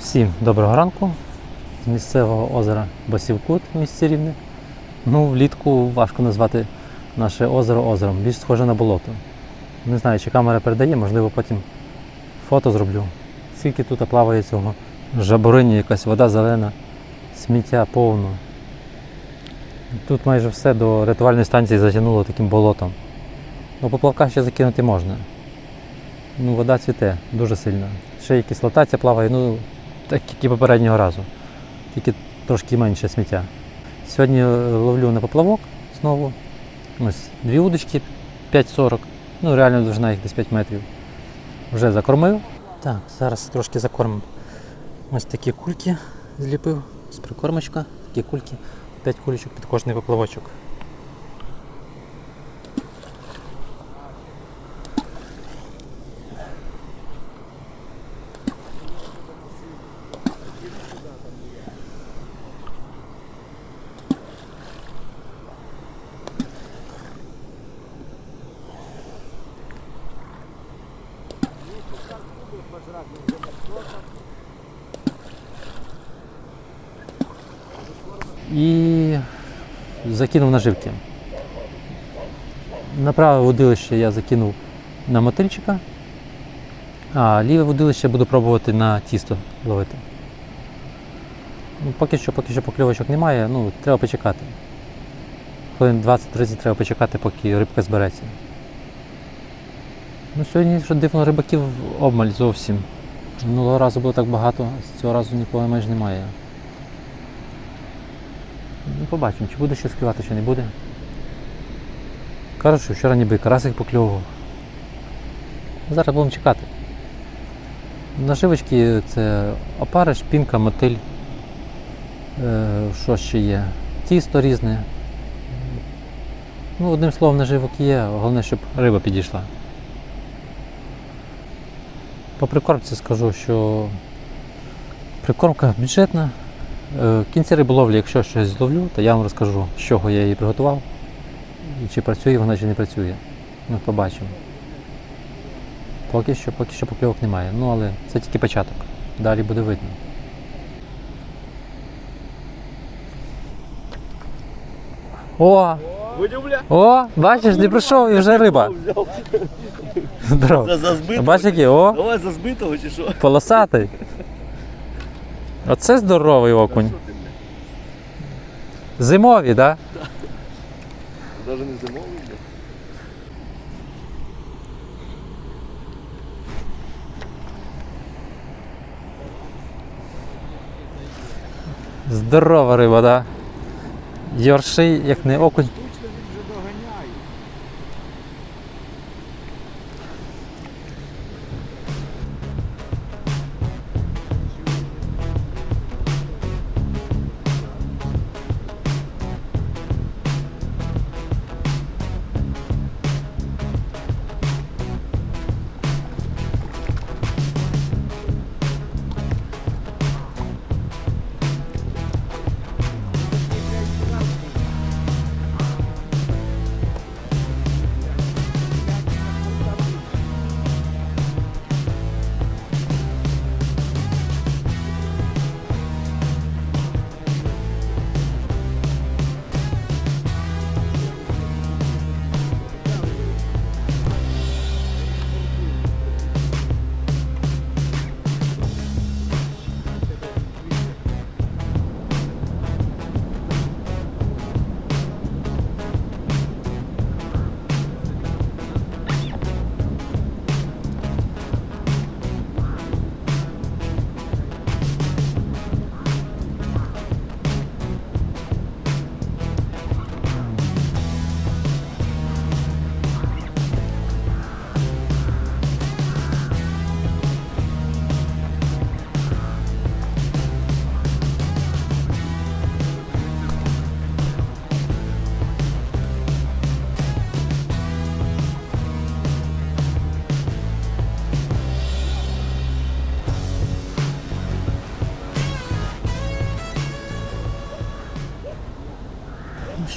Всім доброго ранку з місцевого озера Басівкут в місті Рівне. Ну, влітку важко назвати наше озеро озером, більш схоже на болото. Не знаю, чи камера передає, можливо, потім фото зроблю. Скільки тут плаває цього жаборині, якась вода зелена, сміття повно. Тут майже все до рятувальної станції затягнуло таким болотом. Ну, поплавка ще закинути можна. Ну, вода цвіте дуже сильно. Ще і кислота ця плаває, ну, так як і попереднього разу. Тільки трошки менше сміття. Сьогодні е, ловлю на поплавок знову. Ось дві удочки 5,40. Ну, реально довжина їх десь 5 метрів. Вже закормив. Так, зараз трошки закормимо. Ось такі кульки зліпив з прикормочка. Такі кульки. 5 кулечок під кожний поплавочок. І закинув наживки. На праве водилище я закинув на мотильчика, а ліве водилище буду пробувати на тісто ловити. Ну, поки що, поки що покльовочок немає, ну, треба почекати. Хвилин 20-30 треба почекати, поки рибка збереться. Ну, сьогодні що дивно рибаків обмаль зовсім. Минулого разу було так багато, а цього разу нікого майже немає. Ну, побачимо, чи буде щось клювати, чи не буде. Кажуть, що вчора ніби карасик покльовував. Зараз будемо чекати. Наживочки це опариш, пінка, мотиль. Е, що ще є? Тісто різне. Ну, одним словом, наживок є, головне, щоб риба підійшла. По прикормці скажу, що прикормка бюджетна. Е, В кінці риболовлі, якщо щось зловлю, то я вам розкажу, з чого я її приготував, і чи працює вона, чи не працює. Ну, побачимо. Поки що, поки що покльовок немає. Ну, але це тільки початок. Далі буде видно. О! О! Бачиш, не прийшов і вже риба. Здорово. За, за збитого? Бачиш, який? О! Давай за збитого чи що? Полосатий. Оце здоровий окунь. Зимові, так? Да? Даже не зимовий. бля. Здорова риба, да? Йорший, як не окунь.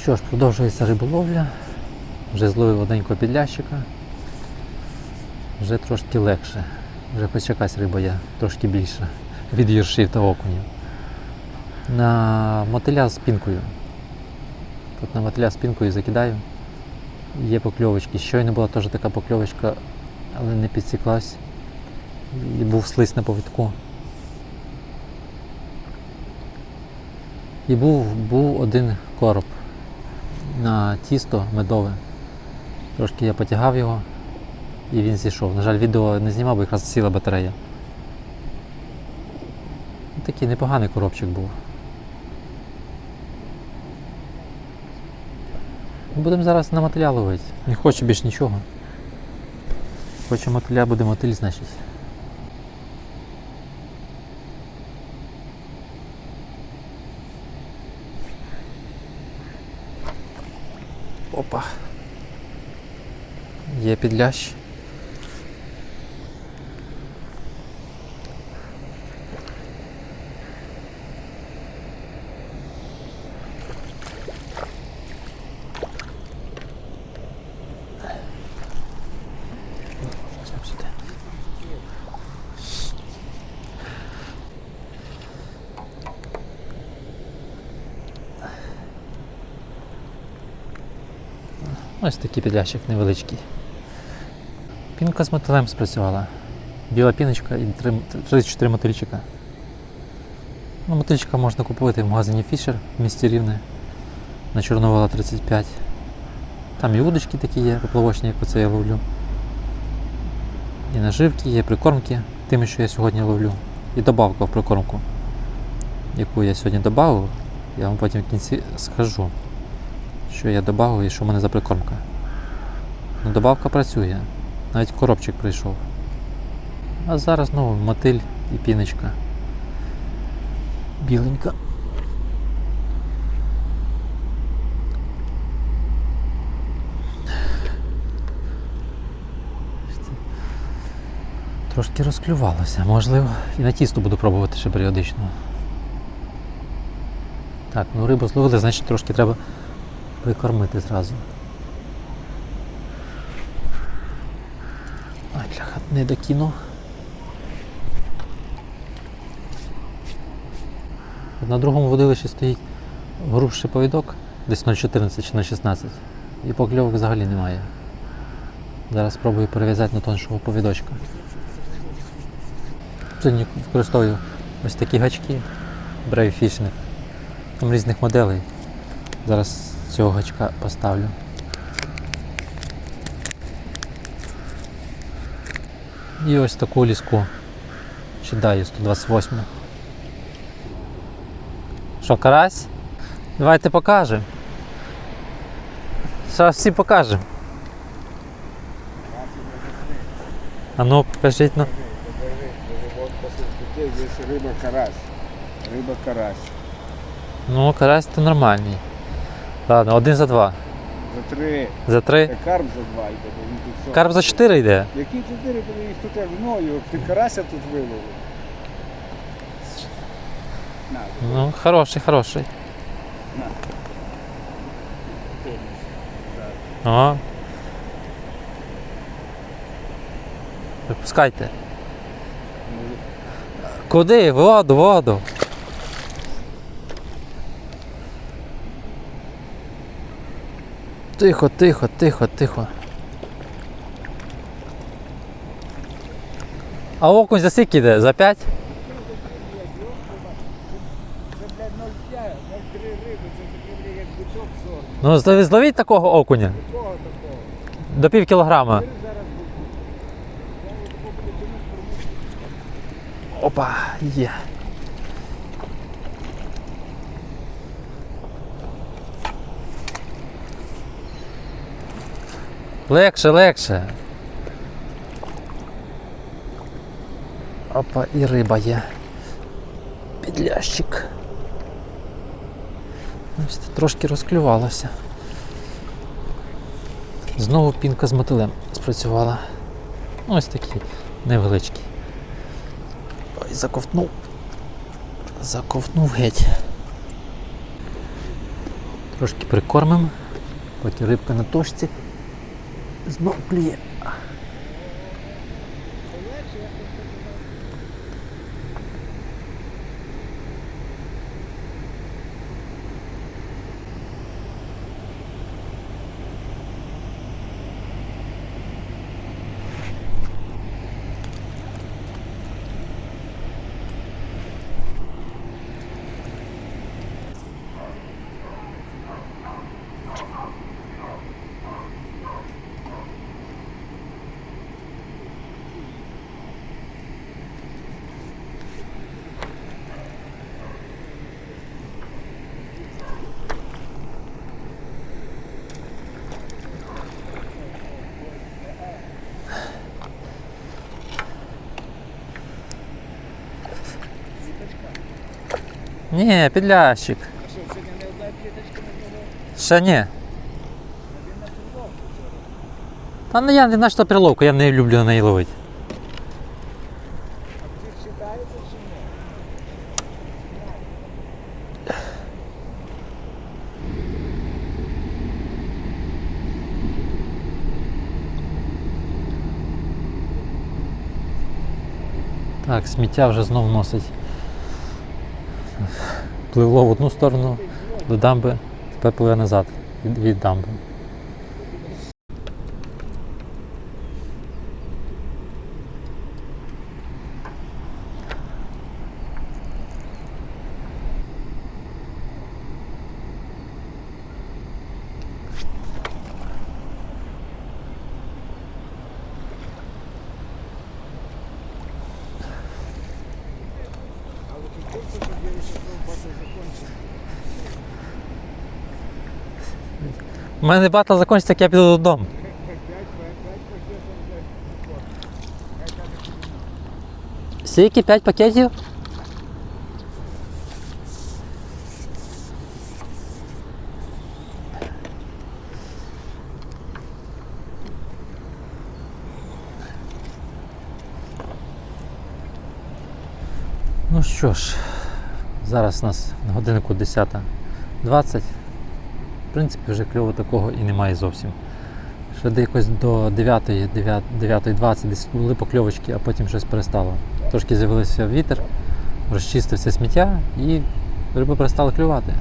Що ж, продовжується риболовля. Вже зловив одненького підлящика. Вже трошки легше. Вже хоч якась риба є, трошки більша від гіршів та окунів. На мотиля з пінкою. Тут на мотиля з пінкою закидаю. Є покльовочки. Щойно була теж така покльовочка, але не підсіклась. І був слизь на повідку. І був, був один короб на тісто медове. Трошки я потягав його і він зійшов. На жаль, відео не знімав, бо якраз сіла батарея. Такий непоганий коробчик був. Будемо зараз на мотиля ловити. Не хочу більш нічого. Хочу мотиля, буде мотиль, значить. Є підлящ. Ось такий підлящик невеличкий. Пінка з мотилем спрацювала. Біла піночка і 34 мотильчика. Ну, мотильчика можна купувати в магазині Fisher в місті Рівне на Чорновола 35. Там і удочки такі є, поплавочні, як оце я ловлю. І наживки є, прикормки, тими, що я сьогодні ловлю. І добавка в прикормку, яку я сьогодні додав, я вам потім в кінці скажу, що я додав і що в мене за прикормка. Ну, добавка працює. Навіть коробчик прийшов. А зараз знову мотиль і піночка. Біленька. Трошки розклювалося, можливо, і на тісто буду пробувати ще періодично. Так, ну рибу зловили, значить трошки треба прикормити зразу. Не докинув. На другому водилищі стоїть грубший повідок, десь 0,14 чи 0,16. І покльовок взагалі немає. Зараз спробую перев'язати на тоншого повідочка. Сьогодні використовую ось такі гачки Fishing. Там різних моделей. Зараз цього гачка поставлю. І ось таку ліску. Чидаю 128. Що, карась? Давайте покажемо. Зараз всі покажемо. А ну, покажіть ну. Посмотрите, здесь рыба карась. Рыба карась. Ну, карась то нормальний. Ладно, один за два. За три. За три. Це карп за два йде. бо він тут все. Карп за чотири йде. Які чотири, коли їх тут аж мною, ти карася тут виловив. На, Ну, хороший, хороший. Ага. Випускайте. Куди? Воду, воду. Тихо, тихо, тихо, тихо. А окунь за скільки йде? За 5? Це, блядь, 0,5, 0,3 риби, це таке, блядь, як буток сорт. Ну, зловіть- такого окуня. До пів кілограма. Бери зараз буток. Я його тако буду тянути, промовити. Опа, є. Легше, легше. Опа, і риба є. Підлящик. Ось трошки розклювалося. Знову пінка з мотилем спрацювала. Ось такий невеличкий. Ой, заковтнув. Заковтнув геть. Трошки прикормимо, поки рибка на is not clear. Ні, підлящик. А що, сьогодні не одна кліточка на нього? Ще ні. Він на футболку. Та ну я не на що приловку, я не люблю на неї ловити. А птиць читається чи ні? Так, сміття вже знов носить. Пливло в одну сторону до дамби, тепер пливе назад від, від дамби. У мене батл закінчиться, як я піду додому. Скільки? 5 пакетів? Ну що ж, зараз у нас на годиннику 10.20. В принципі, вже кльово такого і немає зовсім. Ще де якось до 9, 9, 9.20 десь були покльовочки, а потім щось перестало. Трошки з'явився вітер, розчистився сміття і риба перестала клювати.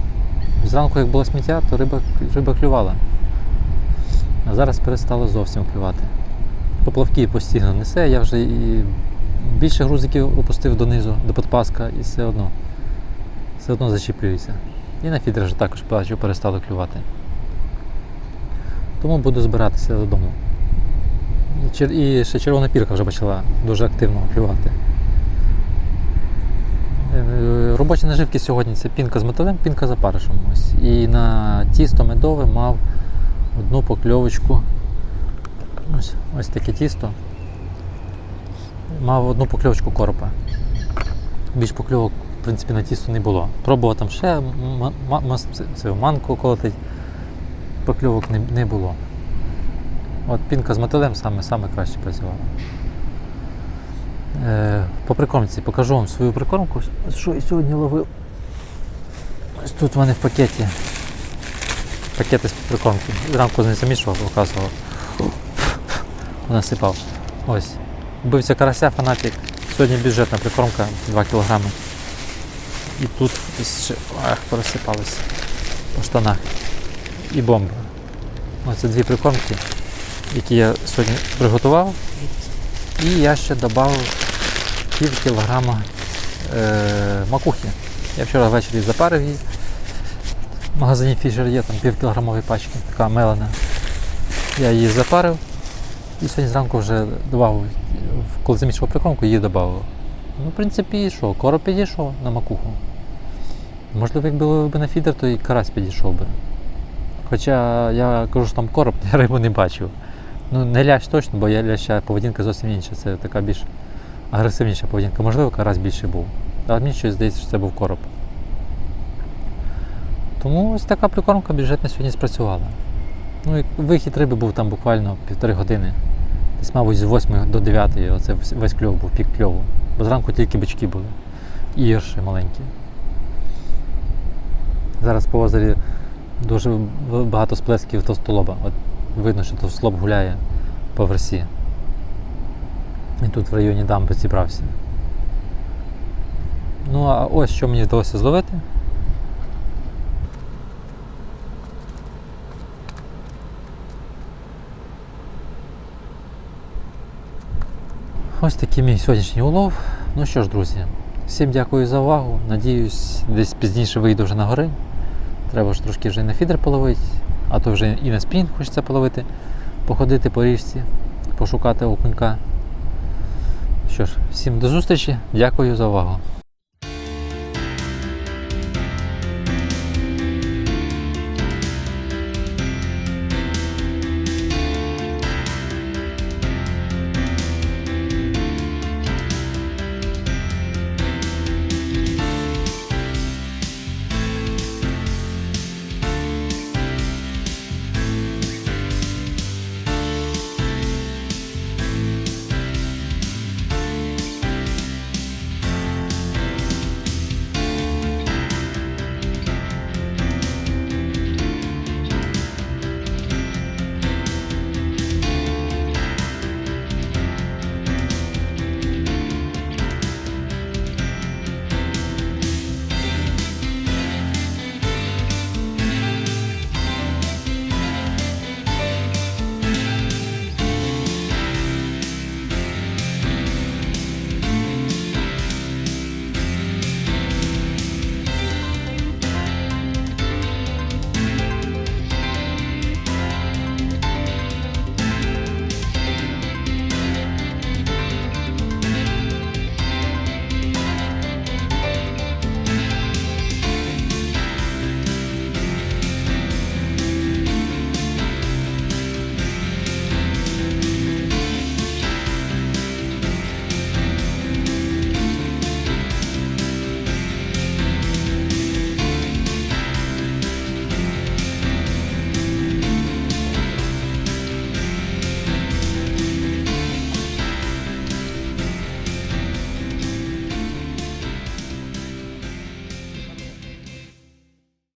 Зранку, як було сміття, то риба, риба клювала. А зараз перестало зовсім клювати. Поплавки постійно несе, я вже і більше грузиків опустив донизу, до подпаска, і все одно. Все одно зачіплюється. І на фідер вже також бачу, перестало клювати. Тому буду збиратися додому. І ще червона пірка вже почала дуже активно клювати. Е, Робочі наживки сьогодні це пінка з мотилем, пінка з опаришем. Ось. І на тісто медове мав одну покльовочку. Ось, ось таке тісто. Мав одну покльовочку коропа. Більш покльовок, в принципі, на тісто не було. Пробував там ще це, манку колотить, покльовок не, не було. От пінка з мотилем саме, саме краще працювала. Е, по прикормці покажу вам свою прикормку, що я сьогодні ловив. Ось тут в мене в пакеті. Пакети з прикормки. Зранку не замішував, показував. Насипав. Ось. Вбився карася фанатик. Сьогодні бюджетна прикормка 2 кг. І тут ще ах, порозсипалось по штанах. І бомба. Оце дві прикормки, які я сьогодні приготував. І я ще додав пів кілограма е, макухи. Я вчора ввечері запарив її. В магазині Fisher є там пів кілограмової пачки, така мелена. Я її запарив і сьогодні зранку вже додав, коли замішував прикормку, її додав. Ну, в принципі, що, короб підійшов на макуху. Можливо, якби ловив би на фідер, то і карась підійшов би. Хоча я кажу, що там короб, я рибу не бачив. Ну, не лящ точно, бо я ляща поведінка зовсім інша. Це така більш агресивніша поведінка. Можливо, карась більше був. Але мені щось здається, що це був короб. Тому ось така прикормка бюджетна сьогодні спрацювала. Ну і вихід риби був там буквально півтори години. Десь, мабуть, з 8 до 9 оце весь кльов був, пік кльову. Бо зранку тільки бички були. І ірші маленькі. Зараз по озері дуже багато сплесків товстолоба. От видно, що товстолоб гуляє по версі. І тут в районі дамби зібрався. Ну а ось що мені вдалося зловити. Ось такий мій сьогоднішній улов. Ну що ж, друзі, всім дякую за увагу. Надіюсь, десь пізніше вийду вже на гори. Треба ж трошки вже і на фідер половити, а то вже і на спін хочеться половити, походити по річці, пошукати окунька. Що ж, всім до зустрічі, дякую за увагу.